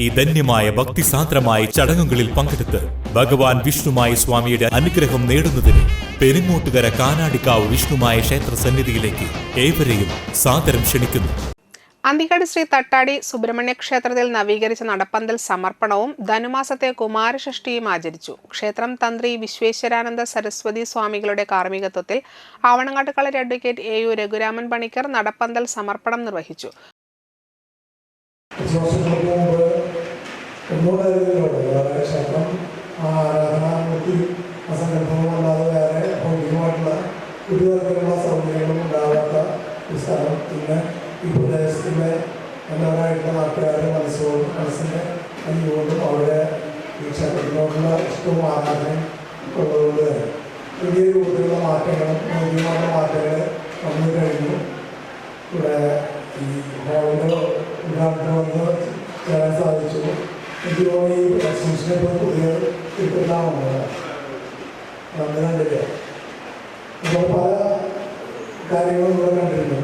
ഈ ധന്യമായ ഭക്തിസാന്ദ്രമായ ചടങ്ങുകളിൽ പങ്കെടുത്ത് ഭഗവാൻ വിഷ്ണുമായ സ്വാമിയുടെ അനുഗ്രഹം നേടുന്നതിന് പെരുങ്ങോട്ടുകര കാനാടിക്കാവ് വിഷ്ണുമായ ക്ഷേത്ര സന്നിധിയിലേക്ക് ഏവരെയും സാദരം ക്ഷണിക്കുന്നു. അന്തിക്കാട് ശ്രീ തട്ടാടി സുബ്രഹ്മണ്യ ക്ഷേത്രത്തിൽ നവീകരിച്ച നടപ്പന്തൽ സമർപ്പണവും ധനുമാസത്തെ കുമാരഷഷ്ടിയും ആചരിച്ചു. ക്ഷേത്രം തന്ത്രി വിശ്വേശ്വരാനന്ദ സരസ്വതി സ്വാമികളുടെ കാർമ്മികത്വത്തിൽ Avanangattukalari advocate A U Raghuraman Panicker നടപ്പന്തൽ സമർപ്പണം നിർവഹിച്ചു. ഒന്നുകൂടെ ഇതിലുണ്ട് വേറെ ക്ഷേത്രം ആരാധനാമൂർത്തി അസങ്കല്പവും അല്ലാതെ വേറെ ഭൗതികമായിട്ടുള്ള ഒരു തരത്തിലുള്ള സൗകര്യങ്ങളും ഉണ്ടാകാത്ത ഒരു സ്ഥലം. പിന്നെ ഈ പ്രദേശത്തിന്റെ എല്ലാവരായിട്ടുള്ള നാട്ടുകാരുടെ മനസ്സുകൊണ്ടും മനസ്സിന്റെ അതുകൊണ്ടും അവിടെ ഈ ക്ഷേത്രത്തിനോടുള്ള ഇഷ്ടവും ആരാധനയും ഉള്ളതുകൊണ്ട് തന്നെ. വലിയ രൂപത്തിലുള്ള മാറ്റങ്ങളും ഭൗതികമായ മാറ്റങ്ങൾ വന്നു കഴിഞ്ഞു. ഇവിടെ ഈ ഹോളിന്റെ ഉദ്ഘാടനം വന്ന് ചേരാൻ സാധിച്ചു. എനിക്ക് സംസ്കൃതം നന്ദി കണ്ടില്ല അപ്പോൾ പല കാര്യങ്ങളും ഇവിടെ കണ്ടിരുന്നു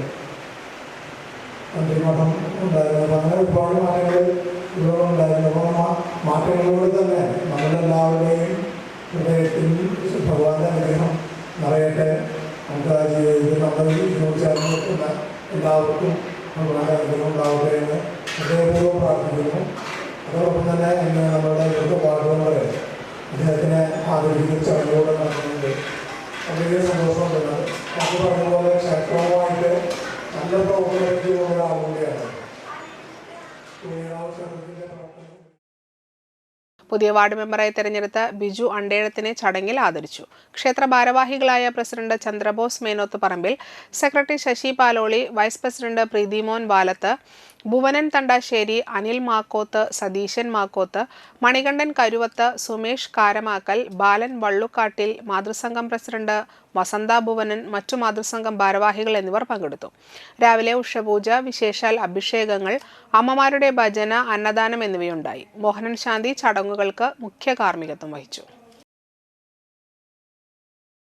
മന്ത്രിമഠം ഉണ്ടായിരുന്നു അപ്പോൾ അങ്ങനെ ഒരുപാട് മാറ്റങ്ങൾ ഇവിടെ ഉണ്ടായിരുന്നു അപ്പോൾ ആ മാറ്റങ്ങളിലൂടെ തന്നെ നമ്മളെല്ലാവരുടെയും ഹൃദയത്തിൽ ഭഗവാന്റെ അനുഗ്രഹം നിറയട്ടെ നമുക്ക് ആ ജീവിതത്തിൽ നമ്മൾ ഇതിനോട് ചേർന്ന് നിൽക്കുന്ന എല്ലാവർക്കും ഭഗവാന്റെ അനുഗ്രഹം ഉണ്ടാവട്ടെ ഹൃദയപൂർവം പ്രാർത്ഥിക്കുന്നു അതോടൊപ്പം തന്നെ നമ്മുടെ ഇവിടുത്തെ വാർഡ് മെമ്പർ അദ്ദേഹത്തിനെ ആദരിക്കുന്ന ചടങ്ങുകൂടെ നടത്തുന്നുണ്ട് വലിയ സന്തോഷമുണ്ട്. അത് പറഞ്ഞ പോലെ ക്ഷേത്രവുമായിട്ട് നല്ല പ്രവർത്തനം ചെയ്യുന്ന ഒരാൾ കൂടിയാണ്. കുഞ്ഞിരാവ് ക്ഷേത്രത്തിന്റെ പുതിയ വാർഡ് മെമ്പറായി തെരഞ്ഞെടുത്ത ബിജു അണ്ടേഴത്തിനെ ചടങ്ങിൽ ആദരിച്ചു. ക്ഷേത്ര ഭാരവാഹികളായ president Chandrabose Menoth Parambil secretary Sasi Paloli vice president Preethimon Valath Bhuvanan Thandasseri Anil Makkoth Satheesan Makkoth Manikandan Karuvath Sumesh Karamakkal Balan Vallukkattil മാതൃസംഘം president Vasantha Bhuvanan മറ്റു മാതൃസംഘം ഭാരവാഹികൾ എന്നിവർ പങ്കെടുത്തു. രാവിലെ ഉഷപൂജ വിശേഷാൽ അഭിഷേകങ്ങൾ അമ്മമാരുടെ ഭജന അന്നദാനം എന്നിവയുണ്ടായി. മോഹനൻ ശാന്തി ചടങ്ങുകൾക്ക് മുഖ്യ കാർമ്മികത്വം വഹിച്ചു.